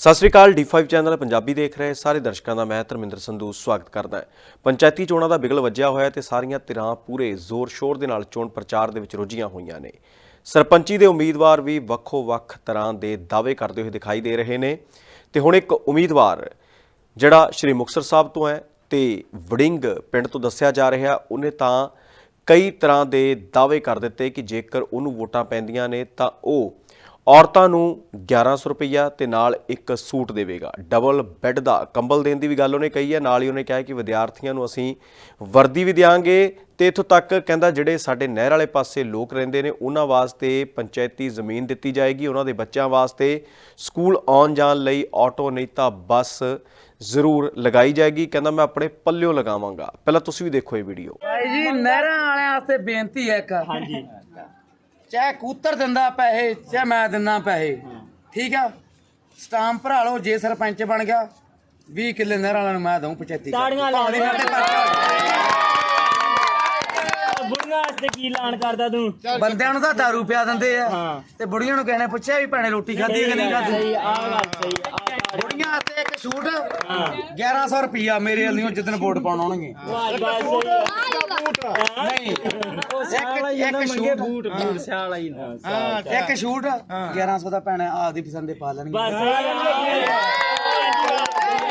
ਸਤਿ ਸ੍ਰੀ ਅਕਾਲ D5 channel Punjabi ਦੇਖ ਰਹੇ ਸਾਰੇ ਦਰਸ਼ਕਾਂ ਦਾ, ਮੈਂ ਧਰਮਿੰਦਰ ਸੰਧੂ ਸਵਾਗਤ ਕਰਦਾ ਹਾਂ। ਪੰਚਾਇਤੀ ਚੋਣਾਂ ਦਾ ਬਿਗਲ ਵੱਜਿਆ ਹੋਇਆ ਹੈ ਤੇ ਸਾਰੀਆਂ ਧਿਰਾਂ ਪੂਰੇ ਜ਼ੋਰ-ਸ਼ੋਰ ਦੇ ਨਾਲ ਚੋਣ ਪ੍ਰਚਾਰ ਦੇ ਵਿੱਚ ਰੁੱਝੀਆਂ ਹੋਈਆਂ ਨੇ। ਸਰਪੰਚੀ ਦੇ ਉਮੀਦਵਾਰ ਵੀ ਵੱਖੋ-ਵੱਖ ਤਰ੍ਹਾਂ ਦੇ ਦਾਅਵੇ ਕਰਦੇ ਹੋਏ ਦਿਖਾਈ ਦੇ ਰਹੇ ਨੇ। ਤੇ ਹੁਣ ਇੱਕ ਉਮੀਦਵਾਰ, ਜਿਹੜਾ ਸ਼੍ਰੀ ਮੁਕਤਸਰ ਸਾਹਿਬ ਤੋਂ ਹੈ ਤੇ ਵੜਿੰਗ ਪਿੰਡ ਤੋਂ ਦੱਸਿਆ ਜਾ ਰਿਹਾ ਉਹਨੇ ਤਾਂ ਕਈ ਤਰ੍ਹਾਂ ਦੇ ਦਾਅਵੇ ਕਰ ਦਿੱਤੇ ਕਿ ਜੇਕਰ ਉਹਨੂੰ ਵੋਟਾਂ ਪੈਂਦੀਆਂ ਨੇ ਤਾਂ ਉਹ ਔਰਤਾਂ ਨੂੰ 1100 ਰੁਪਈਆ ਤੇ ਨਾਲ ਇੱਕ ਸੂਟ ਦੇਵੇਗਾ। ਡਬਲ ਬੈੱਡ ਦਾ ਕੰਬਲ ਦੇਣ ਦੀ ਵੀ ਗੱਲ ਉਹਨੇ ਕਹੀ ਹੈ। ਨਾਲ ਹੀ ਉਹਨੇ ਕਿਹਾ ਕਿ ਵਿਦਿਆਰਥੀਆਂ ਨੂੰ ਅਸੀਂ ਵਰਦੀ ਵੀ ਦਿਆਂਗੇ ਤੇ ਇਥੋਂ ਤੱਕ ਕਹਿੰਦਾ ਜਿਹੜੇ ਸਾਡੇ ਨਹਿਰ ਵਾਲੇ ਪਾਸੇ ਲੋਕ ਰਹਿੰਦੇ ਨੇ ਉਹਨਾਂ ਵਾਸਤੇ ਪੰਚਾਇਤੀ ਜ਼ਮੀਨ ਦਿੱਤੀ ਜਾਏਗੀ। ਉਹਨਾਂ ਦੇ ਬੱਚਿਆਂ ਵਾਸਤੇ ਸਕੂਲ ਆਉਣ ਜਾਣ ਲਈ ਆਟੋ ਨਹੀਂ ਤਾਂ ਬੱਸ ਜ਼ਰੂਰ ਲਗਾਈ ਜਾਏਗੀ। ਕਹਿੰਦਾ ਮੈਂ ਆਪਣੇ ਪੱਲਿਓ ਲਗਾਵਾਂਗਾ। ਪਹਿਲਾਂ ਤੁਸੀਂ ਵੀ ਦੇਖੋ ਇਹ ਵੀਡੀਓ। ਭਾਈ ਜੀ ਨਹਿਰਾਂ ਵਾਲਿਆਂ ਵਾਸਤੇ ਬੇਨਤੀ ਹੈ ਇੱਕ। ਹਾਂਜੀ। ਚਾਹੇ ਕੂਤਰ ਦਿੰਦਾ ਪੈਸੇ ਚਾਹੇ ਮੈਂ ਦਿੰਦਾ ਪੈਸੇ। ਠੀਕ ਆ? ਸਟਾਂਪ ਭਰਾ ਲਓ ਜੇ ਸਰਪੰਚ ਬਣ ਗਿਆ 20 ਕਿੱਲੇ ਨਹਿਰਾਂ ਵਾਲਿਆਂ ਨੂੰ ਮੈਂ ਦਊਂ ਪੰਚਾਇਤੀ ਤਾੜੀਆਂ ਲਾ ਤੇ ਬੁੜੀਆਂ ਵਾਸਤੇ ਕੀ ਐਲਾਨ ਕਰਦਾ ਤੂੰ? ਬੰਦਿਆਂ ਨੂੰ ਤਾਂ ਦਾਰੂ ਪਿਆ ਦਿੰਦੇ ਆ। ਤੇ ਬੁੜੀਆਂ ਨੂੰ ਕਹਿਣੇ ਪੁੱਛਿਆ ਵੀ ਭੈਣੇ ਰੋਟੀ ਖਾਧੀ ਹੈ ਕਿ ਨਹੀਂ ਖਾਧੀ? ਸਹੀ ਆ ਸ਼ੂਟ 1100 ਰੁਪਿਆ ਮੇਰੇ ਵੱਲੋਂ ਜਿੱਦਣ ਵੋਟ ਪਾਉਣ ਆਉਣਗੇ। ਨਹੀਂ ਇੱਕ ਇੱਕ ਸ਼ੂਟ। ਬੂਟ ਬੂਟ ਸਿਆਲ ਆਈ ਹਾਂ ਇੱਕ ਸ਼ੂਟ 1100 ਦਾ ਭੈਣੇ ਆਪਦੀ ਪਸੰਦ ਦੇ ਪਾ ਲੈਣਗੇ।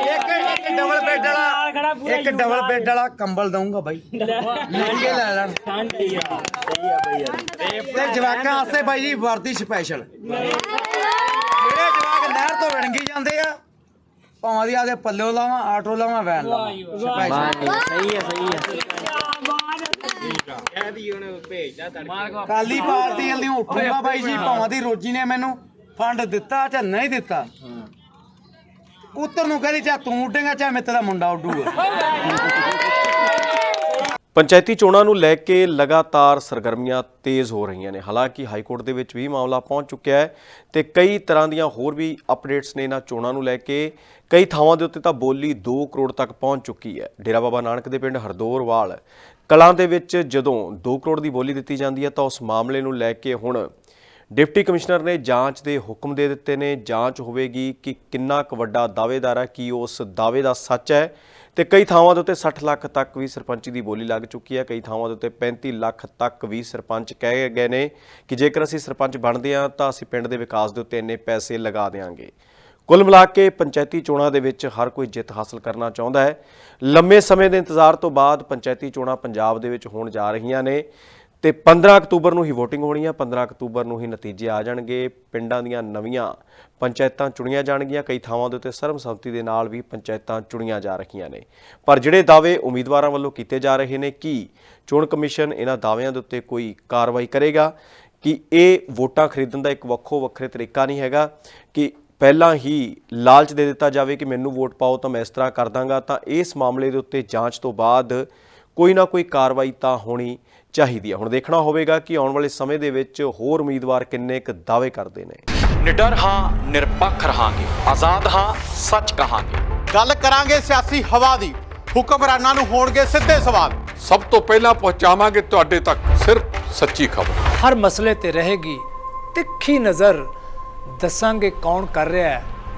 ਇੱਕ ਇੱਕ ਡਬਲ ਬੈੱਡ ਵਾਲਾ ਇੱਕ ਡਬਲ ਬੈੱਡ ਵਾਲਾ ਕੰਬਲ ਦਊਂਗਾ ਬਾਈ। ਲੈ। ਕੇ ਲੈ ਲੈਣ। ਠੰਡ ਹੀ ਆ। ਸਹੀ ਆ ਬਈ ਯਾਰ। ਤੇ ਜਵਾਕਾਂ ਵਾਸਤੇ ਬਾਈ ਜੀ ਵਰਦੀ ਸਪੈਸ਼ਲ ਜਿਹੜੇ ਜਵਾਕ ਨਹਿਰ ਤੋਂ ਵਿਣਗੀ ਜਾਂਦੇ ਆ ਭਾਵਾਂ ਦੀ ਆਦੇ ਪੱਲਿਓ ਲਾਵਾਂ ਆਟੋ ਲਾਵਾਂ ਵੈਨ ਲਾਵਾਂ। ਸਪੈਸ਼ਲ ਸਹੀ ਆ ਸਹੀ ਆ ਕਾਲੀ ਪਾਰਟੀ ਵਾਲੀ ਉੱਠੂਗਾ ਬਾਈ ਜੀ ਭਾਵਾਂ ਦੀ ਰੋਜੀ ਨੇ ਮੈਨੂੰ ਫੰਡ ਦਿੱਤਾ ਜਾਂ ਨਹੀਂ ਦਿੱਤਾ? ਕੂਤਰ ਨੂੰ ਕਹਿੰਦੀ ਚਾ ਤੂੰ ਉੱਡੇਗਾ ਚਾ ਮੈਂ ਤੇਰਾ ਮੁੰਡਾ ਉੱਡੂਗਾ। ਪੰਚਾਇਤੀ ਚੋਣਾਂ ਨੂੰ ਲੈ ਕੇ ਲਗਾਤਾਰ ਸਰਗਰਮੀਆਂ ਤੇਜ਼ ਹੋ ਰਹੀਆਂ ਨੇ। ਹਾਲਾਂਕਿ ਹਾਈ ਕੋਰਟ ਦੇ ਵਿੱਚ ਵੀ ਮਾਮਲਾ ਪਹੁੰਚ ਚੁੱਕਿਆ ਹੈ ਤੇ ਕਈ ਤਰ੍ਹਾਂ ਦੀਆਂ ਹੋਰ ਵੀ ਅਪਡੇਟਸ ਨੇ ਇਹਨਾਂ ਚੋਣਾਂ ਨੂੰ ਲੈ ਕੇ। ਕਈ ਥਾਵਾਂ ਦੇ ਉੱਤੇ ਤਾਂ ਬੋਲੀ 2 ਕਰੋੜ ਤੱਕ ਪਹੁੰਚ ਚੁੱਕੀ ਹੈ। ਡੇਰਾ ਬਾਬਾ ਨਾਨਕ ਦੇ ਪਿੰਡ ਹਰਦੋਰਵਾਲ ਕਲਾਂ ਦੇ ਵਿੱਚ ਜਦੋਂ 2 ਕਰੋੜ ਦੀ ਬੋਲੀ ਦਿੱਤੀ ਜਾਂਦੀ ਹੈ ਤਾਂ ਉਸ ਮਾਮਲੇ ਨੂੰ ਲੈ ਕੇ ਹੁਣ ਡਿਪਟੀ ਕਮਿਸ਼ਨਰ ਨੇ ਜਾਂਚ ਦੇ ਹੁਕਮ ਦੇ ਦਿੱਤੇ ਨੇ। ਜਾਂਚ ਹੋਵੇਗੀ ਕਿ ਕਿੰਨਾ ਕੁ ਵੱਡਾ ਦਾਅਵੇਦਾਰ ਹੈ, ਕੀ ਉਸ ਦਾਅਵੇ ਦਾ ਸੱਚ ਹੈ। ਤੇ ਕਈ ਥਾਵਾਂ ਦੇ ਉੱਤੇ 60 ਲੱਖ ਤੱਕ ਵੀ ਸਰਪੰਚੀ ਦੀ ਬੋਲੀ ਲੱਗ ਚੁੱਕੀ ਹੈ। ਕਈ ਥਾਵਾਂ ਦੇ ਉੱਤੇ 35 ਲੱਖ ਤੱਕ ਵੀ ਸਰਪੰਚ ਕਹਿ ਗਏ ਨੇ ਕਿ ਜੇਕਰ ਅਸੀਂ ਸਰਪੰਚ ਬਣਦੇ ਹਾਂ, ਤਾਂ ਅਸੀਂ ਪਿੰਡ ਦੇ ਵਿਕਾਸ ਦੇ ਉੱਤੇ ਇੰਨੇ ਪੈਸੇ ਲਗਾ ਦੇਵਾਂਗੇ ਕੁੱਲ ਮਿਲਾ ਕੇ ਪੰਚਾਇਤੀ ਚੋਣਾਂ ਦੇ ਵਿੱਚ ਹਰ ਕੋਈ ਜਿੱਤ ਹਾਸਲ ਕਰਨਾ ਚਾਹੁੰਦਾ ਹੈ। ਲੰਮੇ ਸਮੇਂ ਦੇ ਇੰਤਜ਼ਾਰ ਤੋਂ ਬਾਅਦ ਪੰਚਾਇਤੀ ਚੋਣਾਂ ਪੰਜਾਬ ਦੇ ਵਿੱਚ ਹੋਣ ਜਾ ਰਹੀਆਂ ਨੇ। ਤੇ 15 ਅਕਤੂਬਰ ਨੂੰ ਹੀ VOTING ਹੋਣੀ ਆ 15 ਅਕਤੂਬਰ ਨੂੰ ਹੀ ਨਤੀਜੇ ਆ ਜਾਣਗੇ। ਪਿੰਡਾਂ ਦੀਆਂ ਨਵੀਆਂ ਪੰਚਾਇਤਾਂ ਚੁਣੀਆਂ ਜਾਣਗੀਆਂ। ਕਈ ਥਾਵਾਂ ਦੇ ਉੱਤੇ ਸਰਬਸੰਮਤੀ ਦੇ ਨਾਲ ਵੀ ਪੰਚਾਇਤਾਂ ਚੁਣੀਆਂ ਜਾ ਰਹੀਆਂ ਨੇ। ਪਰ ਜਿਹੜੇ ਦਾਅਵੇ ਉਮੀਦਵਾਰਾਂ ਵੱਲੋਂ ਕੀਤੇ ਜਾ ਰਹੇ ਨੇ, ਕਿ ਚੋਣ ਕਮਿਸ਼ਨ ਇਹਨਾਂ ਦਾਅਵਿਆਂ ਦੇ ਉੱਤੇ ਕੋਈ ਕਾਰਵਾਈ ਕਰੇਗਾ? ਕਿ ਇਹ ਵੋਟਾਂ ਖਰੀਦਣ ਦਾ ਇੱਕ ਵੱਖੋ ਵੱਖਰੇ ਤਰੀਕਾ ਨਹੀਂ ਹੈਗਾ? ਕਿ ਪਹਿਲਾਂ ਹੀ ਲਾਲਚ ਦੇ ਦਿੱਤਾ ਜਾਵੇ ਕਿ ਮੈਨੂੰ ਵੋਟ ਪਾਓ ਤਾਂ ਮੈਂ ਇਸ ਤਰ੍ਹਾਂ ਕਰ ਦਾਂਗਾ, ਤਾਂ ਇਸ ਮਾਮਲੇ ਦੇ ਉੱਤੇ ਜਾਂਚ ਤੋਂ ਬਾਅਦ ਕੋਈ ਨਾ ਕੋਈ ਕਾਰਵਾਈ ਤਾਂ ਹੋਣੀ ਚਾਹੀਦੀ ਹੈ ਹੁਣ ਦੇਖਣਾ ਹੋਵੇਗਾ ਕਿ ਆਉਣ ਵਾਲੇ ਸਮੇਂ ਦੇ ਵਿੱਚ ਹੋਰ ਉਮੀਦਵਾਰ ਕਿੰਨੇ ਕੁ ਦਾਅਵੇ ਕਰਦੇ ਨੇ। ਨਿਡਰ ਹਾਂ ਨਿਰਪੱਖ ਰਹਾਂਗੇ। ਆਜ਼ਾਦ ਹਾਂ ਸੱਚ ਕਹਾਂਗੇ। ਗੱਲ ਕਰਾਂਗੇ ਸਿਆਸੀ ਹਵਾ ਦੀ। ਹੁਕਮਰਾਨਾਂ ਨੂੰ ਹੋਣਗੇ ਸਿੱਧੇ ਸਵਾਲ। ਸਭ ਤੋਂ ਪਹਿਲਾਂ ਪਹੁੰਚਾਵਾਂਗੇ ਤੁਹਾਡੇ ਤੱਕ ਸਿਰਫ ਸੱਚੀ ਖਬਰ। ਹਰ ਮਸਲੇ ਤੇ ਰਹੇਗੀ ਤਿੱਖੀ ਨਜ਼ਰ। ਦੱਸਾਂਗੇ ਕੌਣ ਕਰ ਰਿਹਾ ਹੈ।